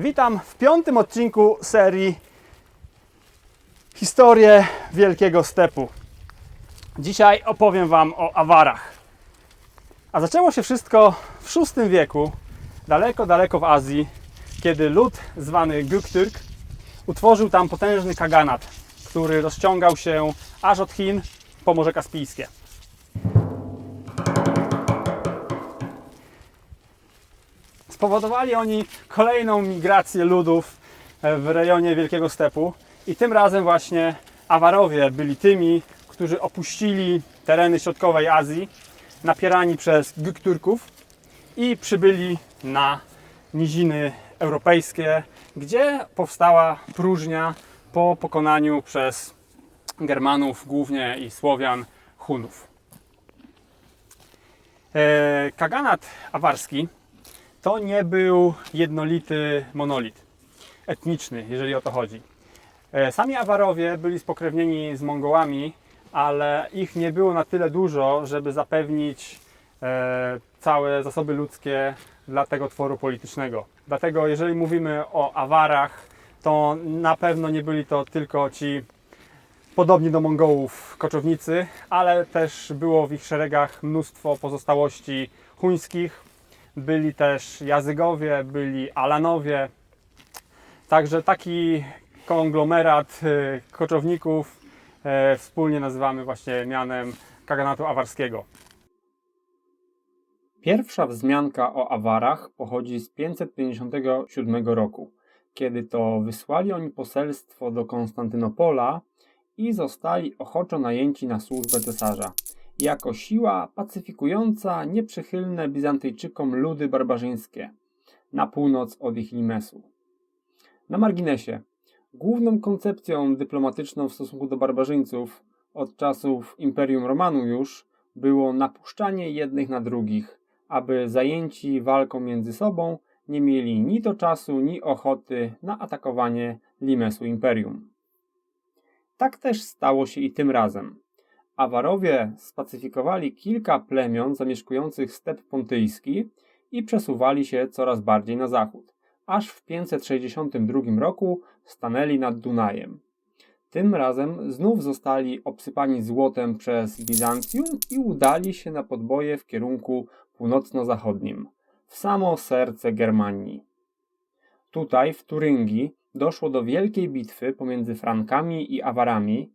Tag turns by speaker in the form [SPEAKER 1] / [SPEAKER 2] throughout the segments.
[SPEAKER 1] Witam w piątym odcinku serii Historie Wielkiego Stepu. Dzisiaj opowiem Wam o awarach. A zaczęło się wszystko w VI wieku, daleko, daleko w Azji, kiedy lud zwany Göktürk utworzył tam potężny kaganat, który rozciągał się aż od Chin po Morze Kaspijskie. Spowodowali oni kolejną migrację ludów e, w rejonie Wielkiego Stepu i tym razem właśnie Awarowie byli tymi, którzy opuścili tereny środkowej Azji, napierani przez Göktürków i przybyli na niziny europejskie, gdzie powstała próżnia po pokonaniu przez Germanów głównie i Słowian Hunów. E, Kaganat awarski to nie był jednolity monolit etniczny, jeżeli o to chodzi. E, Sami Awarowie byli spokrewnieni z Mongołami, ale ich nie było na tyle dużo, żeby zapewnić e, całe zasoby ludzkie dla tego tworu politycznego. Dlatego, jeżeli mówimy o Awarach, to na pewno nie byli to tylko ci podobni do Mongołów koczownicy, ale też było w ich szeregach mnóstwo pozostałości chuńskich, byli też Jazygowie, byli Alanowie. Także taki konglomerat e, koczowników e, wspólnie nazywamy właśnie mianem Kaganatu Awarskiego. Pierwsza wzmianka o Awarach pochodzi z 557 roku, kiedy to wysłali oni poselstwo do Konstantynopola i zostali ochoczo najęci na służbę cesarza jako siła pacyfikująca nieprzychylne Bizantyjczykom ludy barbarzyńskie na północ od ich limesu. Na marginesie, główną koncepcją dyplomatyczną w stosunku do barbarzyńców od czasów Imperium Romanu już było napuszczanie jednych na drugich, aby zajęci walką między sobą nie mieli ni to czasu, ni ochoty na atakowanie limesu Imperium. Tak też stało się i tym razem. Awarowie spacyfikowali kilka plemion zamieszkujących step pontyjski i przesuwali się coraz bardziej na zachód, aż w 562 roku stanęli nad Dunajem. Tym razem znów zostali obsypani złotem przez Bizancjum i udali się na podboje w kierunku północno-zachodnim, w samo serce Germanii. Tutaj, w Turyngii, doszło do wielkiej bitwy pomiędzy Frankami i Awarami,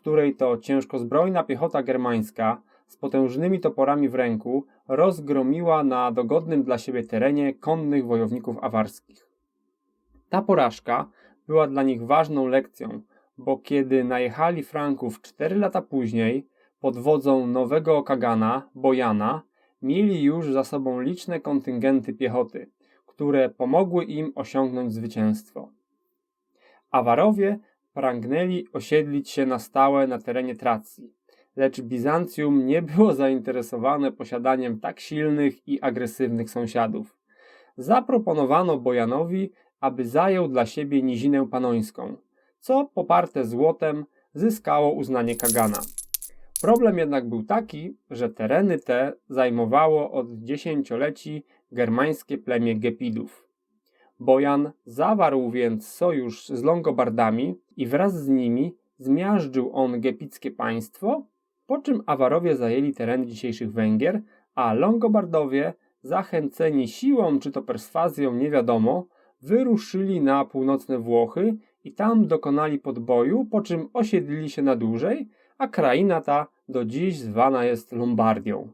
[SPEAKER 1] której to ciężkozbrojna piechota germańska z potężnymi toporami w ręku rozgromiła na dogodnym dla siebie terenie konnych wojowników awarskich. Ta porażka była dla nich ważną lekcją, bo kiedy najechali Franków cztery lata później pod wodzą nowego Kagana, Bojana, mieli już za sobą liczne kontyngenty piechoty, które pomogły im osiągnąć zwycięstwo. Awarowie pragnęli osiedlić się na stałe na terenie Tracji, lecz Bizancjum nie było zainteresowane posiadaniem tak silnych i agresywnych sąsiadów. Zaproponowano Bojanowi, aby zajął dla siebie nizinę panońską, co poparte złotem zyskało uznanie Kagana. Problem jednak był taki, że tereny te zajmowało od dziesięcioleci germańskie plemię Gepidów. Bojan zawarł więc sojusz z Longobardami i wraz z nimi zmiażdżył on gepickie państwo, po czym Awarowie zajęli tereny dzisiejszych Węgier, a Longobardowie, zachęceni siłą czy to perswazją nie wiadomo, wyruszyli na północne Włochy i tam dokonali podboju, po czym osiedlili się na dłużej, a kraina ta do dziś zwana jest Lombardią.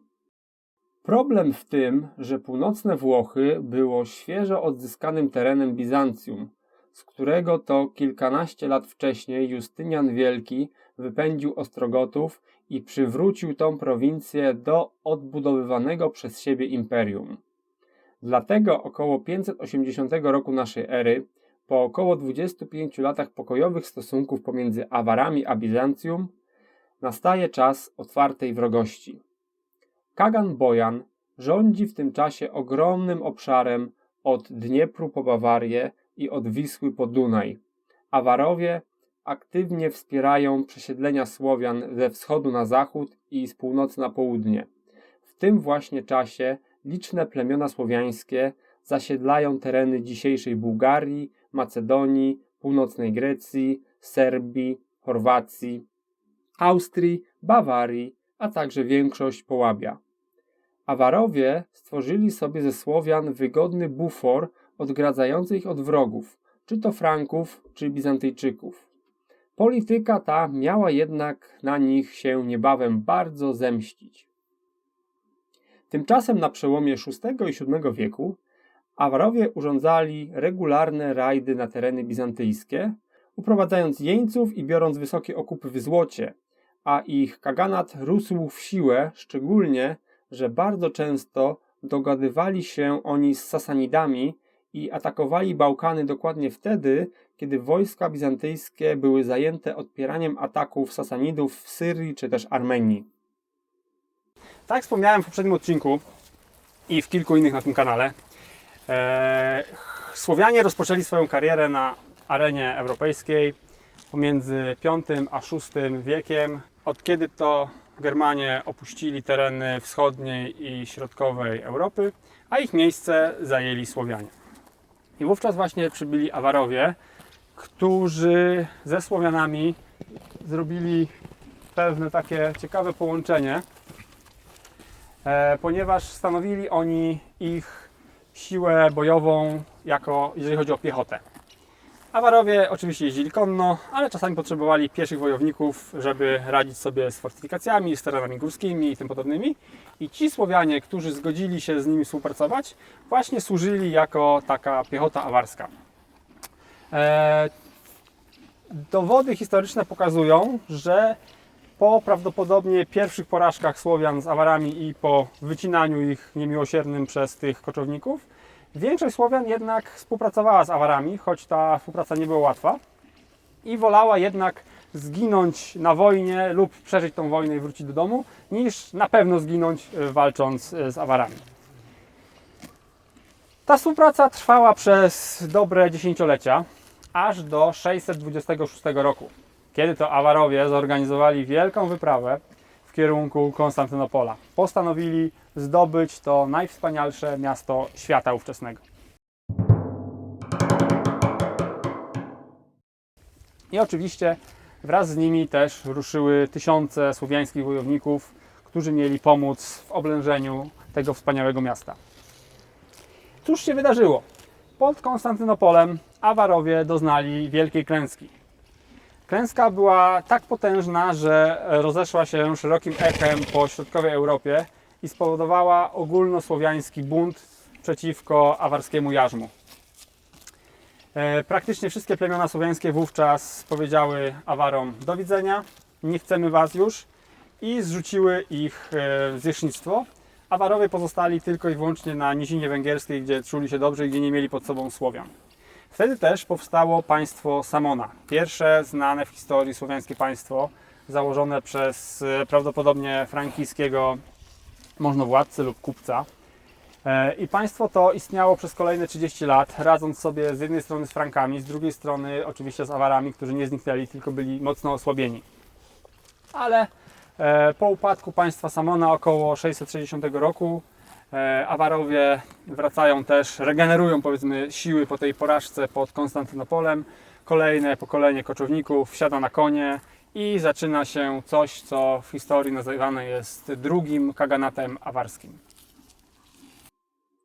[SPEAKER 1] Problem w tym, że północne Włochy było świeżo odzyskanym terenem Bizancjum, z którego to kilkanaście lat wcześniej Justynian Wielki wypędził Ostrogotów i przywrócił tą prowincję do odbudowywanego przez siebie imperium. Dlatego około 580 roku naszej ery, po około 25 latach pokojowych stosunków pomiędzy Awarami a Bizancjum, nastaje czas otwartej wrogości. Kagan Bojan rządzi w tym czasie ogromnym obszarem od Dniepru po Bawarię i od Wisły po Dunaj. Awarowie aktywnie wspierają przesiedlenia Słowian ze wschodu na zachód i z północy na południe. W tym właśnie czasie liczne plemiona słowiańskie zasiedlają tereny dzisiejszej Bułgarii, Macedonii, północnej Grecji, Serbii, Chorwacji, Austrii, Bawarii, a także większość Połabia. Awarowie stworzyli sobie ze Słowian wygodny bufor odgradzający ich od wrogów, czy to Franków, czy Bizantyjczyków. Polityka ta miała jednak na nich się niebawem bardzo zemścić. Tymczasem na przełomie VI i VII wieku Awarowie urządzali regularne rajdy na tereny bizantyjskie, uprowadzając jeńców i biorąc wysokie okupy w złocie, a ich kaganat rósł w siłę, szczególnie, że bardzo często dogadywali się oni z Sasanidami i atakowali Bałkany dokładnie wtedy, kiedy wojska bizantyjskie były zajęte odpieraniem ataków Sasanidów w Syrii czy też Armenii. Tak wspomniałem w poprzednim odcinku i w kilku innych na tym kanale, e, Słowianie rozpoczęli swoją karierę na arenie europejskiej pomiędzy V a VI wiekiem, od kiedy to Germanie opuścili tereny wschodniej i środkowej Europy, a ich miejsce zajęli Słowianie. I wówczas właśnie przybyli Awarowie, którzy ze Słowianami zrobili pewne takie ciekawe połączenie, e, ponieważ stanowili oni ich siłę bojową, jako, jeżeli chodzi o piechotę. Awarowie oczywiście jeździli konno, ale czasami potrzebowali pieszych wojowników, żeby radzić sobie z fortyfikacjami, z terenami górskimi i tym podobnymi. I ci Słowianie, którzy zgodzili się z nimi współpracować, właśnie służyli jako taka piechota awarska. Eee, dowody historyczne pokazują, że po prawdopodobnie pierwszych porażkach Słowian z Awarami i po wycinaniu ich niemiłosiernym przez tych koczowników, Większość Słowian jednak współpracowała z Awarami, choć ta współpraca nie była łatwa i wolała jednak zginąć na wojnie lub przeżyć tą wojnę i wrócić do domu, niż na pewno zginąć e, walcząc e, z Awarami. Ta współpraca trwała przez dobre dziesięciolecia, aż do 626 roku, kiedy to Awarowie zorganizowali wielką wyprawę w kierunku Konstantynopola. Postanowili zdobyć to najwspanialsze miasto świata ówczesnego. I oczywiście wraz z nimi też ruszyły tysiące słowiańskich wojowników, którzy mieli pomóc w oblężeniu tego wspaniałego miasta. Cóż się wydarzyło? Pod Konstantynopolem Awarowie doznali wielkiej klęski. Klęska była tak potężna, że rozeszła się szerokim echem po środkowej Europie i spowodowała ogólnosłowiański bunt przeciwko awarskiemu jarzmu. E, praktycznie wszystkie plemiona słowiańskie wówczas powiedziały Awarom do widzenia, nie chcemy was już i zrzuciły ich e, zwierzchnictwo. Awarowie pozostali tylko i wyłącznie na nizinie węgierskiej, gdzie czuli się dobrze i gdzie nie mieli pod sobą Słowian. Wtedy też powstało państwo Samona, pierwsze znane w historii słowiańskie państwo, założone przez e, prawdopodobnie frankijskiego możnowładcy lub kupca. E, I państwo to istniało przez kolejne 30 lat, radząc sobie z jednej strony z Frankami, z drugiej strony oczywiście z Awarami, którzy nie zniknęli, tylko byli mocno osłabieni. Ale e, po upadku państwa Samona około 660 roku e, Awarowie wracają też, regenerują powiedzmy siły po tej porażce pod Konstantynopolem. Kolejne pokolenie koczowników wsiada na konie i zaczyna się coś, co w historii nazywane jest drugim kaganatem awarskim.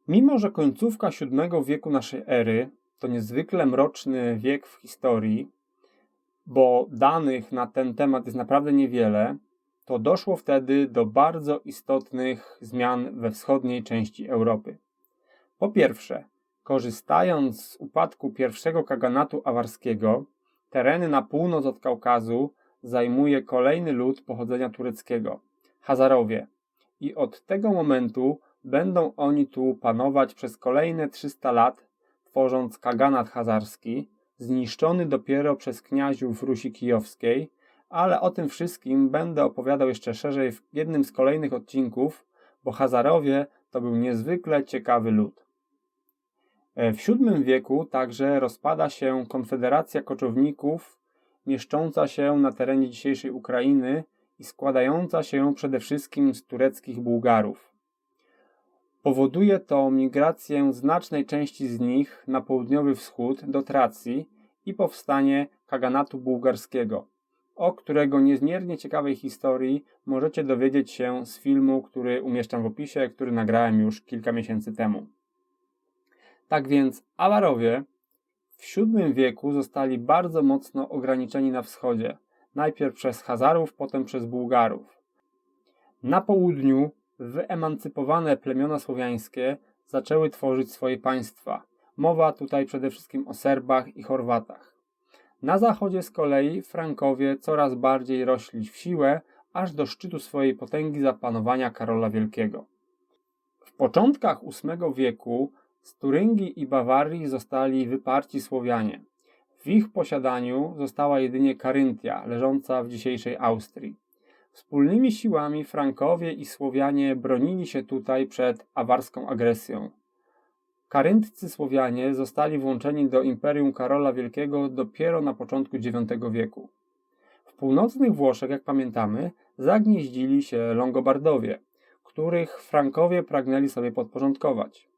[SPEAKER 1] Mimo, że końcówka VII wieku naszej ery to niezwykle mroczny wiek w historii, bo danych na ten temat jest naprawdę niewiele, to doszło wtedy do bardzo istotnych zmian we wschodniej części Europy. Po pierwsze, korzystając z upadku pierwszego kaganatu awarskiego, tereny na północ od Kaukazu zajmuje kolejny lud pochodzenia tureckiego Hazarowie. I od tego momentu będą oni tu panować przez kolejne 300 lat, tworząc kaganat hazarski, zniszczony dopiero przez kniaziów Rusi Kijowskiej, ale o tym wszystkim będę opowiadał jeszcze szerzej w jednym z kolejnych odcinków, bo Hazarowie to był niezwykle ciekawy lud. E, w VII wieku także rozpada się konfederacja koczowników mieszcząca się na terenie dzisiejszej Ukrainy i składająca się przede wszystkim z tureckich Bułgarów. Powoduje to migrację znacznej części z nich na południowy wschód do Tracji i powstanie kaganatu bułgarskiego, o którego niezmiernie ciekawej historii możecie dowiedzieć się z filmu, który umieszczam w opisie, który nagrałem już kilka miesięcy temu. Tak więc Awarowie w VII wieku zostali bardzo mocno ograniczeni na wschodzie, najpierw przez Hazarów, potem przez Bułgarów. Na południu wyemancypowane plemiona słowiańskie zaczęły tworzyć swoje państwa. Mowa tutaj przede wszystkim o Serbach i Chorwatach. Na zachodzie z kolei Frankowie coraz bardziej rośli w siłę, aż do szczytu swojej potęgi zapanowania Karola Wielkiego. W początkach VIII wieku z Turyngii i Bawarii zostali wyparci Słowianie. W ich posiadaniu została jedynie Karyntia, leżąca w dzisiejszej Austrii. Wspólnymi siłami Frankowie i Słowianie bronili się tutaj przed awarską agresją. Karyntcy Słowianie zostali włączeni do Imperium Karola Wielkiego dopiero na początku IX wieku. W północnych Włoszech, jak pamiętamy, zagnieździli się Longobardowie, których Frankowie pragnęli sobie podporządkować.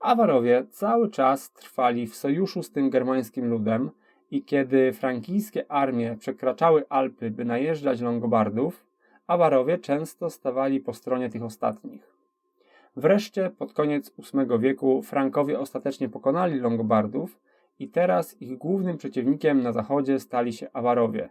[SPEAKER 1] Awarowie cały czas trwali w sojuszu z tym germańskim ludem i kiedy frankijskie armie przekraczały Alpy, by najeżdżać Longobardów, Awarowie często stawali po stronie tych ostatnich. Wreszcie pod koniec VIII wieku Frankowie ostatecznie pokonali Longobardów i teraz ich głównym przeciwnikiem na zachodzie stali się Awarowie,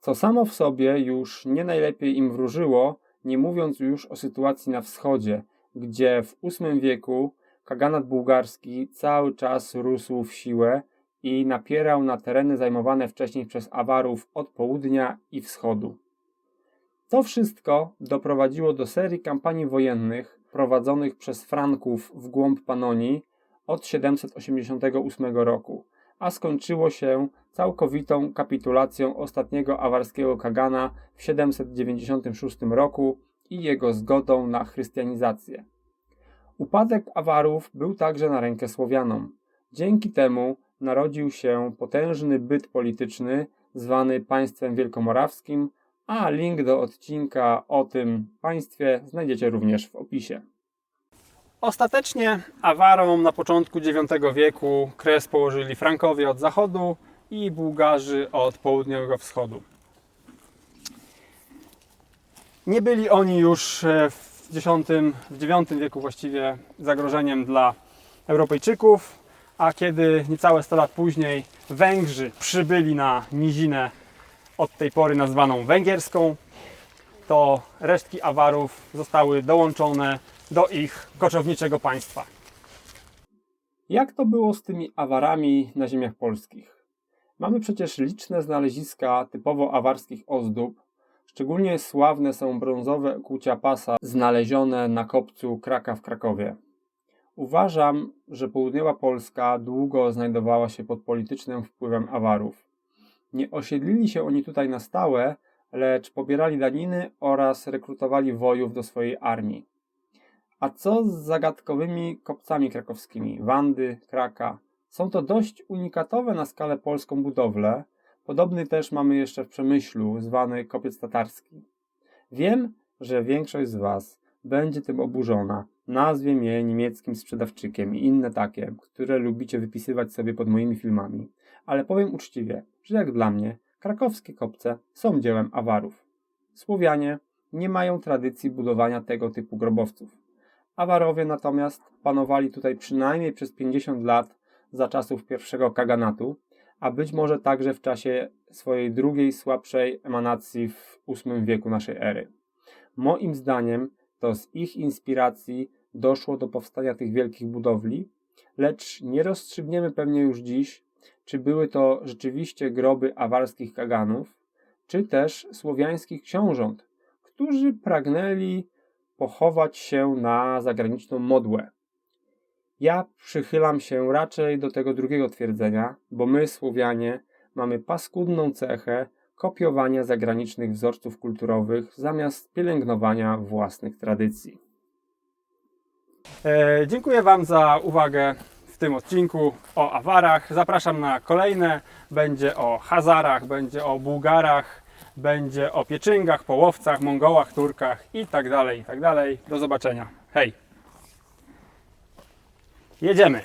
[SPEAKER 1] co samo w sobie już nie najlepiej im wróżyło, nie mówiąc już o sytuacji na wschodzie, gdzie w VIII wieku kaganat bułgarski cały czas rósł w siłę i napierał na tereny zajmowane wcześniej przez Awarów od południa i wschodu. To wszystko doprowadziło do serii kampanii wojennych prowadzonych przez Franków w głąb Panonii od 788 roku, a skończyło się całkowitą kapitulacją ostatniego awarskiego kagana w 796 roku i jego zgodą na chrystianizację. Upadek Awarów był także na rękę Słowianom. Dzięki temu narodził się potężny byt polityczny zwany państwem wielkomorawskim, a link do odcinka o tym państwie znajdziecie również w opisie. Ostatecznie Awarom na początku IX wieku kres położyli Frankowie od zachodu i Bułgarzy od południowego wschodu. Nie byli oni już e, w X, w IX wieku właściwie zagrożeniem dla Europejczyków, a kiedy niecałe 100 lat później Węgrzy przybyli na nizinę od tej pory nazwaną węgierską, to resztki Awarów zostały dołączone do ich koczowniczego państwa. Jak to było z tymi awarami na ziemiach polskich? Mamy przecież liczne znaleziska typowo awarskich ozdób. Szczególnie sławne są brązowe kłucia pasa znalezione na kopcu Kraka w Krakowie. Uważam, że południowa Polska długo znajdowała się pod politycznym wpływem awarów. Nie osiedlili się oni tutaj na stałe, lecz pobierali daniny oraz rekrutowali wojów do swojej armii. A co z zagadkowymi kopcami krakowskimi? Wandy, Kraka. Są to dość unikatowe na skalę polską budowle. Podobny też mamy jeszcze w Przemyślu, zwany kopiec tatarski. Wiem, że większość z Was będzie tym oburzona. Nazwiem je niemieckim sprzedawczykiem i inne takie, które lubicie wypisywać sobie pod moimi filmami. Ale powiem uczciwie, że jak dla mnie, krakowskie kopce są dziełem awarów. Słowianie nie mają tradycji budowania tego typu grobowców. Awarowie natomiast panowali tutaj przynajmniej przez 50 lat za czasów pierwszego kaganatu, a być może także w czasie swojej drugiej słabszej emanacji w VIII wieku naszej ery. Moim zdaniem to z ich inspiracji doszło do powstania tych wielkich budowli, lecz nie rozstrzygniemy pewnie już dziś, czy były to rzeczywiście groby awarskich kaganów, czy też słowiańskich książąt, którzy pragnęli pochować się na zagraniczną modłę. Ja przychylam się raczej do tego drugiego twierdzenia, bo my, Słowianie, mamy paskudną cechę kopiowania zagranicznych wzorców kulturowych zamiast pielęgnowania własnych tradycji. E, dziękuję Wam za uwagę w tym odcinku o awarach. Zapraszam na kolejne. Będzie o Hazarach, będzie o Bułgarach, będzie o Pieczyngach, Połowcach, Mongołach, Turkach i tak dalej, i tak dalej. Do zobaczenia. Hej! Jedziemy.